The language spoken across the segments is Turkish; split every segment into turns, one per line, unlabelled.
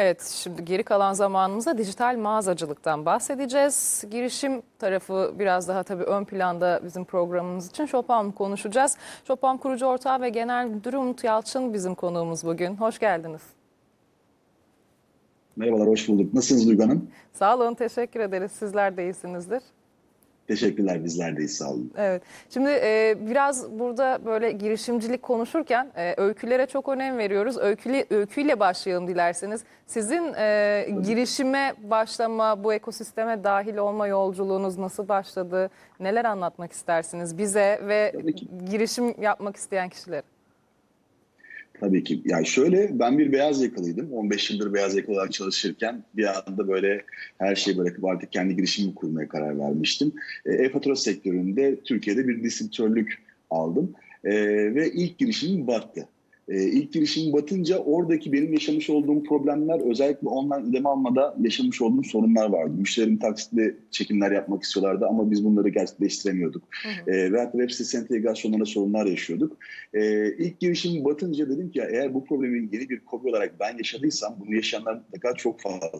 Evet, şimdi geri kalan zamanımızda dijital mağazacılıktan bahsedeceğiz. Girişim tarafı biraz daha tabii ön planda bizim programımız için. Shopam konuşacağız. Shopam kurucu ortağı ve genel müdürü Umut Yalçın bizim konuğumuz bugün. Hoş geldiniz.
Merhabalar, hoş bulduk. Nasılsınız Duygu Hanım?
Sağ olun, teşekkür ederiz. Sizler de iyisinizdir.
Teşekkürler, bizler deyiz, sağ olun.
Evet. Şimdi e, biraz burada böyle girişimcilik konuşurken e, öykülere çok önem veriyoruz. Öyküyle, öyküyle başlayalım dilerseniz. Sizin e, girişime başlama, bu ekosisteme dahil olma yolculuğunuz nasıl başladı? Neler anlatmak istersiniz bize ve girişim yapmak isteyen kişilere?
Tabii ki. Yani şöyle, ben bir beyaz yakalıydım. 15 yıldır beyaz yakalı olarak çalışırken bir anda böyle her şeyi bırakıp artık kendi girişimimi kurmaya karar vermiştim. E, E-fatura sektöründe Türkiye'de bir distribütörlük aldım. E, ve ilk girişimim battı. E, ilk girişim batınca oradaki benim yaşamış olduğum problemler özellikle online ödeme almada yaşamış olduğum sorunlar vardı. Müşterilerim taksitli çekimler yapmak istiyorlardı ama biz bunları gerçekleştiremiyorduk.
Hı
E, veyahut da web sitesi entegrasyonlarında sorunlar yaşıyorduk. E, ilk girişim batınca dedim ki eğer bu problemi yeni bir kobi olarak ben yaşadıysam bunu yaşayanlar mutlaka çok fazla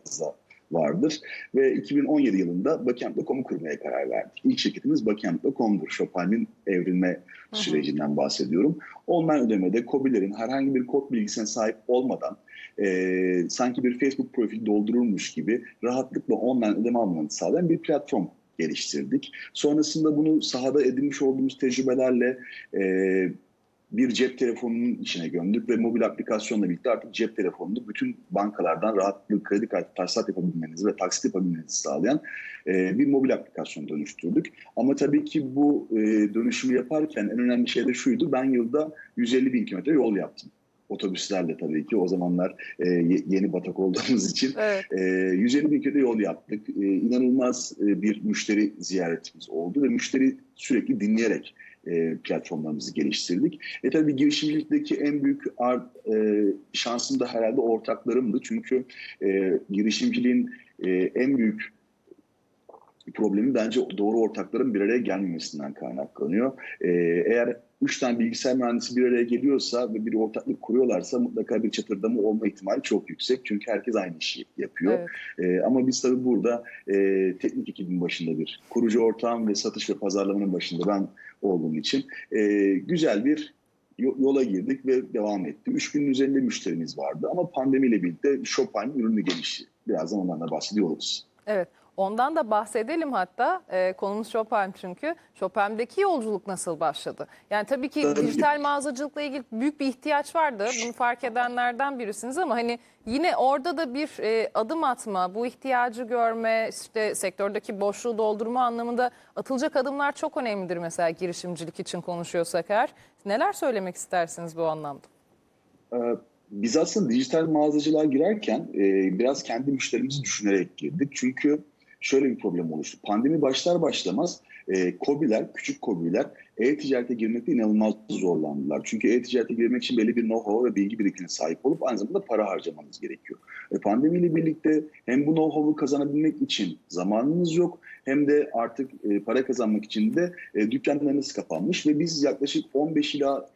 vardır. Ve 2017 yılında Backend.com'u kurmaya karar verdik. İlk şirketimiz Backend.com'dur. Shopify'nin evrilme
hı.
sürecinden bahsediyorum. Online ödemede COBİ'lerin herhangi bir kod bilgisine sahip olmadan e, sanki bir Facebook profili doldurulmuş gibi rahatlıkla online ödeme almanı sağlayan bir platform geliştirdik. Sonrasında bunu sahada edinmiş olduğumuz tecrübelerle e, bir cep telefonunun içine gömdük ve mobil aplikasyonla birlikte artık cep telefonunu bütün bankalardan rahatlıkla kredi kartı tahsilat yapabilmenizi ve taksit yapabilmenizi sağlayan e, bir mobil aplikasyon dönüştürdük. Ama tabii ki bu e, dönüşümü yaparken en önemli şey de şuydu. Ben yılda 150 bin kilometre yol yaptım. Otobüslerle tabii ki o zamanlar e, ye- yeni batak olduğumuz için
Evet.
e, 150 bin kilometre yol yaptık. E, inanılmaz e, bir müşteri ziyaretimiz oldu ve müşteri sürekli dinleyerek e, platformlarımızı geliştirdik. E tabii girişimcilikteki en büyük art, e, şansım da herhalde ortaklarımdı. Çünkü e, girişimciliğin e, en büyük problemi bence doğru ortakların bir araya gelmemesinden kaynaklanıyor. E, eğer üç tane bilgisayar mühendisi bir araya geliyorsa ve bir ortaklık kuruyorlarsa mutlaka bir çatırdama olma ihtimali çok yüksek. Çünkü herkes aynı işi yapıyor.
Evet.
Ee, ama biz tabii burada e, teknik ekibin başında bir kurucu ortağım ve satış ve pazarlamanın başında ben olduğum için e, güzel bir yo- yola girdik ve devam etti. 3000'in üzerinde müşterimiz vardı ama pandemiyle birlikte Chopin ürünü gelişti. Birazdan ondan da bahsediyor oluruz.
Evet. Ondan da bahsedelim hatta. Ee, konumuz Chopin çünkü. Chopin'deki yolculuk nasıl başladı? Yani tabii ki
Tabii.
dijital mağazacılıkla ilgili büyük bir ihtiyaç vardı. Bunu fark edenlerden birisiniz ama hani yine orada da bir e, adım atma, bu ihtiyacı görme, işte sektördeki boşluğu doldurma anlamında atılacak adımlar çok önemlidir mesela girişimcilik için konuşuyorsak eğer. Neler söylemek istersiniz bu anlamda?
Ee, Biz aslında dijital mağazacılığa girerken e, biraz kendi müşterimizi düşünerek girdik. Çünkü şöyle bir problem oluştu. Pandemi başlar başlamaz e, KOBİ'ler, küçük KOBİ'ler e-ticarete girmekte inanılmaz zorlandılar. Çünkü e-ticarete girmek için belli bir know-how ve bilgi birikimine sahip olup aynı zamanda para harcamanız gerekiyor. E, pandemiyle birlikte hem bu know-how'u kazanabilmek için zamanınız yok hem de artık e, para kazanmak için de e, dükkanlarınız kapanmış ve biz yaklaşık 15 ila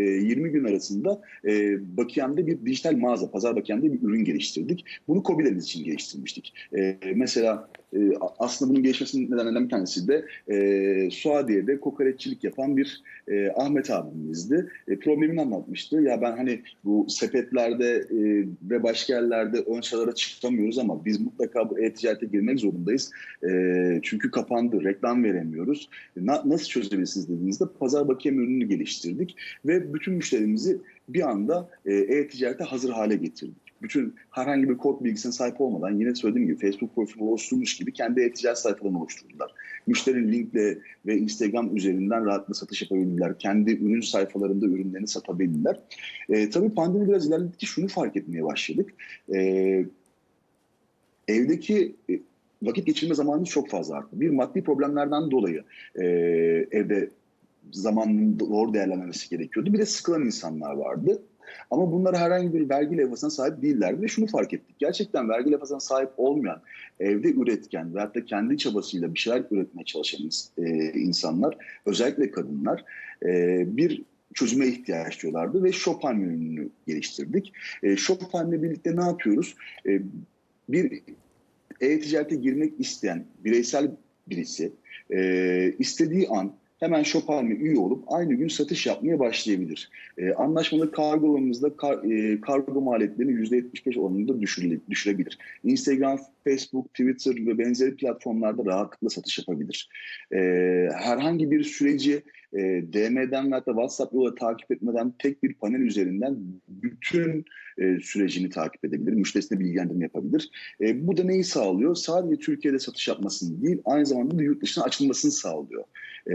20 gün arasında e, Bakiyem'de bir dijital mağaza, Pazar Bakiyem'de bir ürün geliştirdik. Bunu KOBİ'lerimiz için geliştirmiştik. E, mesela e, aslında bunun gelişmesinin nedenlerinden bir tanesi de e, Suadiye'de kokoreççilik yapan bir e, Ahmet abimizdi. E, problemini anlatmıştı. Ya ben hani bu sepetlerde e, ve başka yerlerde ön sıralara çıkamıyoruz ama biz mutlaka bu e-ticarete girmek zorundayız. E, çünkü kapandı, reklam veremiyoruz. Na- nasıl çözebilirsiniz dediğinizde Pazar Bakiyem ürününü geliştirdik ve bütün müşterimizi bir anda e, e-ticarete hazır hale getirdik. Bütün herhangi bir kod bilgisine sahip olmadan yine söylediğim gibi Facebook profili oluşturmuş gibi kendi e-ticaret sayfalarını oluşturdular. Müşteri linkle ve Instagram üzerinden rahatlıkla satış yapabildiler. Kendi ürün sayfalarında ürünlerini satabildiler. E, tabii pandemi biraz ilerledikçe şunu fark etmeye başladık. E, evdeki e, vakit geçirme zamanımız çok fazla arttı. Bir maddi problemlerden dolayı e, evde zamanın doğru değerlenmesi gerekiyordu. Bir de sıkılan insanlar vardı. Ama bunlar herhangi bir vergi levhasına sahip değillerdi ve şunu fark ettik. Gerçekten vergi levhasına sahip olmayan, evde üretken veyahut da kendi çabasıyla bir şeyler üretmeye çalışan e, insanlar, özellikle kadınlar e, bir çözüme ihtiyaç duyuyorlardı ve Chopin ürününü geliştirdik. E, Chopin'le birlikte ne yapıyoruz? Bir e-ticarete girmek isteyen bireysel birisi istediği an hemen Chopin'e üye olup aynı gün satış yapmaya başlayabilir. E, anlaşmalı kargolarımızda kar, e, kargo maliyetlerini %75 oranında düşüre- düşürebilir. Instagram, Facebook, Twitter ve benzeri platformlarda rahatlıkla satış yapabilir. E, herhangi bir süreci e, DM'den ve hatta WhatsApp yoluyla takip etmeden tek bir panel üzerinden bütün e, sürecini takip edebilir. Müşterisine bilgilendirme yapabilir. E, bu da neyi sağlıyor? Sadece Türkiye'de satış yapmasını değil, aynı zamanda da yurt dışına açılmasını sağlıyor e,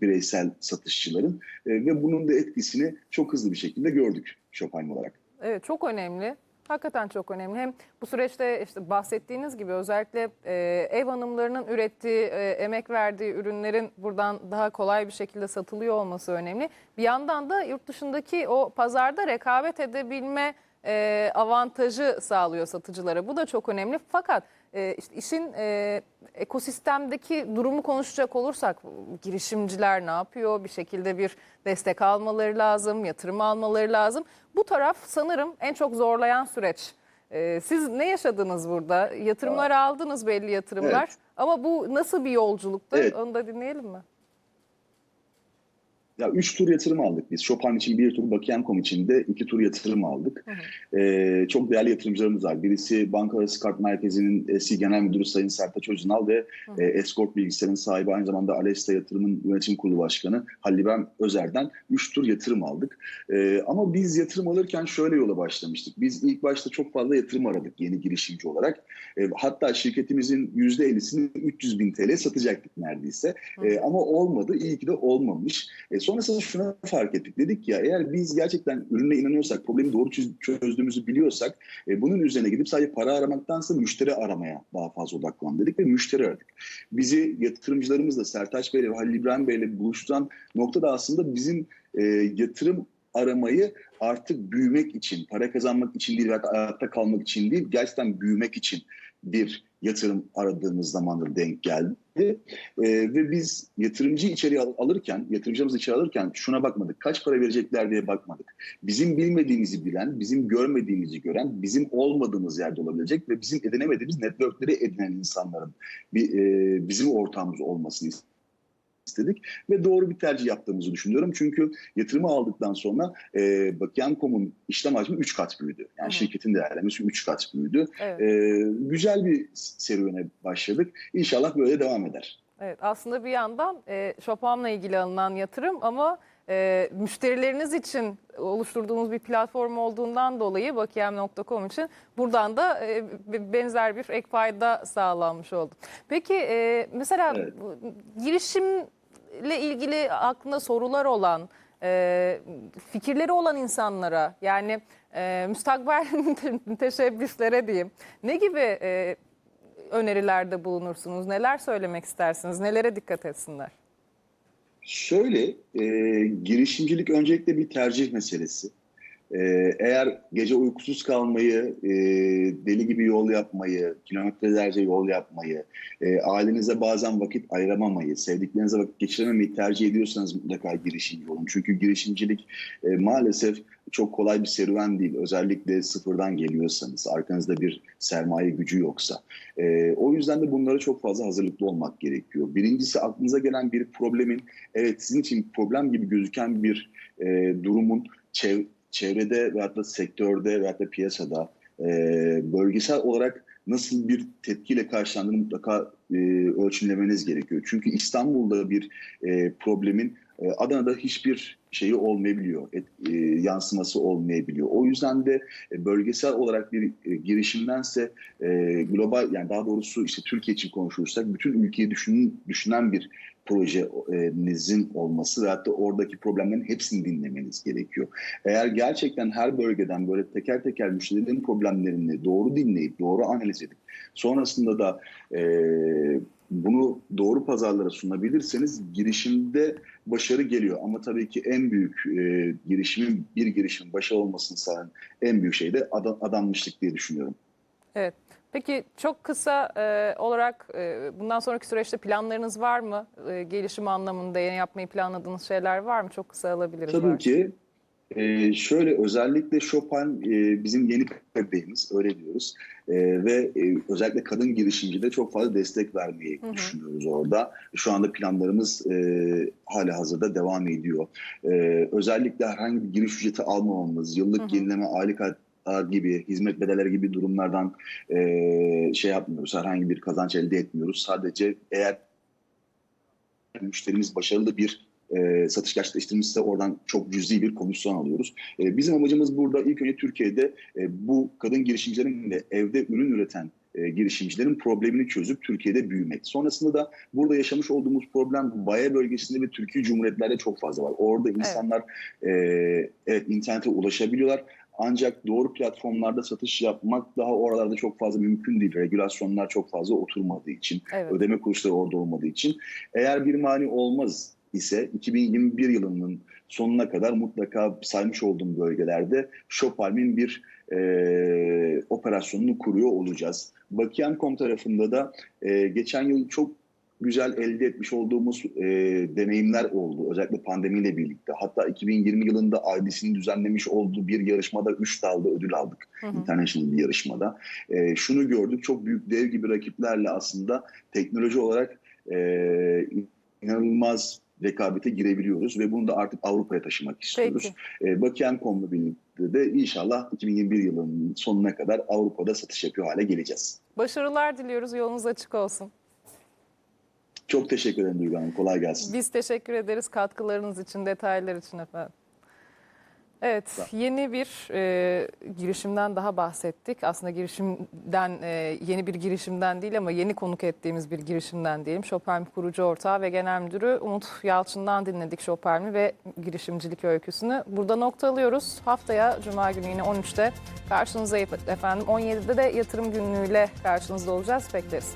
bireysel satışçıların. E, ve bunun da etkisini çok hızlı bir şekilde gördük Chopin olarak.
Evet çok önemli. Hakikaten çok önemli. Hem bu süreçte işte bahsettiğiniz gibi özellikle e, ev hanımlarının ürettiği, e, emek verdiği ürünlerin buradan daha kolay bir şekilde satılıyor olması önemli. Bir yandan da yurt dışındaki o pazarda rekabet edebilme e, avantajı sağlıyor satıcılara. Bu da çok önemli. Fakat e, işte işin e, ekosistemdeki durumu konuşacak olursak girişimciler ne yapıyor? Bir şekilde bir destek almaları lazım, yatırım almaları lazım. Bu taraf sanırım en çok zorlayan süreç. E, siz ne yaşadınız burada? Yatırımlar aldınız belli yatırımlar.
Evet.
Ama bu nasıl bir yolculuktu?
Evet.
Onu da dinleyelim mi?
Ya üç tur yatırım aldık biz. Chopin için bir tur, Bakiyem.com için de iki tur yatırım aldık. Ee, çok değerli yatırımcılarımız var. Birisi Banka Arası Kart Merkezi'nin eski genel müdürü Sayın Sertaç Öznal ve e, Escort Bilgisayar'ın sahibi aynı zamanda Alesta Yatırım'ın yönetim kurulu başkanı Halil İbrahim Özer'den üç tur yatırım aldık. Ee, ama biz yatırım alırken şöyle yola başlamıştık. Biz ilk başta çok fazla yatırım aradık yeni girişimci olarak. E, hatta şirketimizin %50'sini 300 bin TL satacaktık neredeyse. E, ama olmadı. İyi ki de olmamış. E, sonrasında şuna fark ettik. Dedik ya eğer biz gerçekten ürüne inanıyorsak, problemi doğru çöz- çözdüğümüzü biliyorsak e, bunun üzerine gidip sadece para aramaktansa müşteri aramaya daha fazla odaklan dedik ve müşteri aradık. Bizi yatırımcılarımızla Sertaç Bey'le ve Halil İbrahim Bey'le buluşturan nokta da aslında bizim e, yatırım aramayı artık büyümek için, para kazanmak için değil, hayatta kalmak için değil, gerçekten büyümek için bir yatırım aradığımız zamanda denk geldi. Ee, ve biz yatırımcı içeri al- alırken, yatırımcımızı içeri alırken şuna bakmadık. Kaç para verecekler diye bakmadık. Bizim bilmediğimizi bilen, bizim görmediğimizi gören, bizim olmadığımız yerde olabilecek ve bizim edinemediğimiz networkleri edinen insanların bir, e, bizim ortağımız olmasını istedik ve doğru bir tercih yaptığımızı düşünüyorum. Çünkü yatırımı aldıktan sonra e, Bakyan.com'un işlem hacmi 3 kat büyüdü. Yani
Hı
şirketin değerlemesi 3 kat büyüdü.
Evet.
E, güzel bir serüvene başladık. İnşallah böyle devam eder.
Evet, aslında bir yandan e, Chopin'la ilgili alınan yatırım ama e, müşterileriniz için oluşturduğunuz bir platform olduğundan dolayı bakiyem.com için buradan da e, benzer bir ek fayda sağlanmış oldu. Peki e, mesela
Evet.
bu girişimle ilgili aklında sorular olan, e, fikirleri olan insanlara yani e, müstakbel müteşebbislere diyeyim ne gibi e, önerilerde bulunursunuz? Neler söylemek istersiniz? Nelere dikkat etsinler?
Şöyle, e, girişimcilik öncelikle bir tercih meselesi. E, eğer gece uykusuz kalmayı, e, deli gibi yol yapmayı, kilometrelerce yol yapmayı, e, ailenize bazen vakit ayıramamayı, sevdiklerinize vakit geçirememeyi tercih ediyorsanız mutlaka girişimci olun. Çünkü girişimcilik e, maalesef çok kolay bir serüven değil. Özellikle sıfırdan geliyorsanız, arkanızda bir sermaye gücü yoksa. E, o yüzden de bunlara çok fazla hazırlıklı olmak gerekiyor. Birincisi aklınıza gelen bir problemin, evet sizin için problem gibi gözüken bir e, durumun çev- çevrede veyahut da sektörde veyahut da piyasada e, bölgesel olarak nasıl bir tepkiyle karşılandığını mutlaka e, ölçümlemeniz gerekiyor. Çünkü İstanbul'da bir e, problemin e, Adana'da hiçbir şeyi olmayabiliyor, et, e, yansıması olmayabiliyor. O yüzden de e, bölgesel olarak bir e, girişimdense e, global yani daha doğrusu işte Türkiye için konuşursak bütün ülkeyi düşün, düşünen bir projenizin olması ve hatta oradaki problemlerin hepsini dinlemeniz gerekiyor. Eğer gerçekten her bölgeden böyle teker teker müşterilerin problemlerini doğru dinleyip doğru analiz edip sonrasında da e, bunu doğru pazarlara sunabilirseniz girişimde başarı geliyor. Ama tabii ki en büyük e, girişimin bir girişimin başarılı olmasını sağlayan en büyük şey de adanmışlık diye düşünüyorum.
Evet. Peki çok kısa e, olarak e, bundan sonraki süreçte planlarınız var mı? E, gelişim anlamında yeni yapmayı planladığınız şeyler var mı? Çok kısa alabiliriz.
Tabii
belki.
ki. Ee, şöyle özellikle Chopin e, bizim yeni bebeğimiz öyle diyoruz Ee, ve e, özellikle kadın girişimcide çok fazla destek vermeyi
Hı hı.
düşünüyoruz orada. Şu anda planlarımız e, hala hazırda devam ediyor. Ee, özellikle herhangi bir giriş ücreti almamamız, yıllık
Hı hı.
yenileme aylık gibi hizmet bedelleri gibi durumlardan e, şey yapmıyoruz. Herhangi bir kazanç elde etmiyoruz. Sadece eğer müşterimiz başarılı bir e, satış gerçekleştirmişse oradan çok cüzi bir komisyon alıyoruz. E, bizim amacımız burada ilk önce Türkiye'de e, bu kadın girişimcilerin ve evde ürün üreten e, girişimcilerin problemini çözüp Türkiye'de büyümek. Sonrasında da burada yaşamış olduğumuz problem Baya bölgesinde ve Türkiye Cumhuriyetlerde çok fazla var. Orada insanlar e, evet internete ulaşabiliyorlar. Ancak doğru platformlarda satış yapmak daha oralarda çok fazla mümkün değil. Regülasyonlar çok fazla oturmadığı için
Evet.
ödeme kuruluşları orada olmadığı için. Eğer bir mani olmaz ise 2021 yılının sonuna kadar mutlaka saymış olduğum bölgelerde Shopalm'in bir e, operasyonunu kuruyor olacağız. Bakiyem.com tarafında da e, geçen yıl çok güzel elde etmiş olduğumuz e, deneyimler oldu. Özellikle pandemiyle birlikte. Hatta 2020 yılında IDC'nin düzenlemiş olduğu bir yarışmada 3 dalda ödül aldık.
Hı hı.
International bir yarışmada. E, şunu gördük çok büyük dev gibi rakiplerle aslında teknoloji olarak e, inanılmaz rekabete girebiliyoruz ve bunu da artık Avrupa'ya taşımak istiyoruz. E, Bakiyem.com'la birlikte de inşallah 2021 yılının sonuna kadar Avrupa'da satış yapıyor hale geleceğiz.
Başarılar diliyoruz. Yolunuz açık olsun.
Çok teşekkür ederim Duygu Hanım. Kolay gelsin.
Biz teşekkür ederiz katkılarınız için, detaylar için efendim. Evet, yeni bir e, girişimden daha bahsettik. Aslında girişimden, e, yeni bir girişimden değil ama yeni konuk ettiğimiz bir girişimden diyelim. Chopin kurucu ortağı ve genel müdürü Umut Yalçın'dan dinledik Chopin'i ve girişimcilik öyküsünü. Burada nokta alıyoruz. Haftaya Cuma günü yine 13'te karşınızdayız efendim. 17'de de yatırım günlüğüyle karşınızda olacağız. Bekleriz.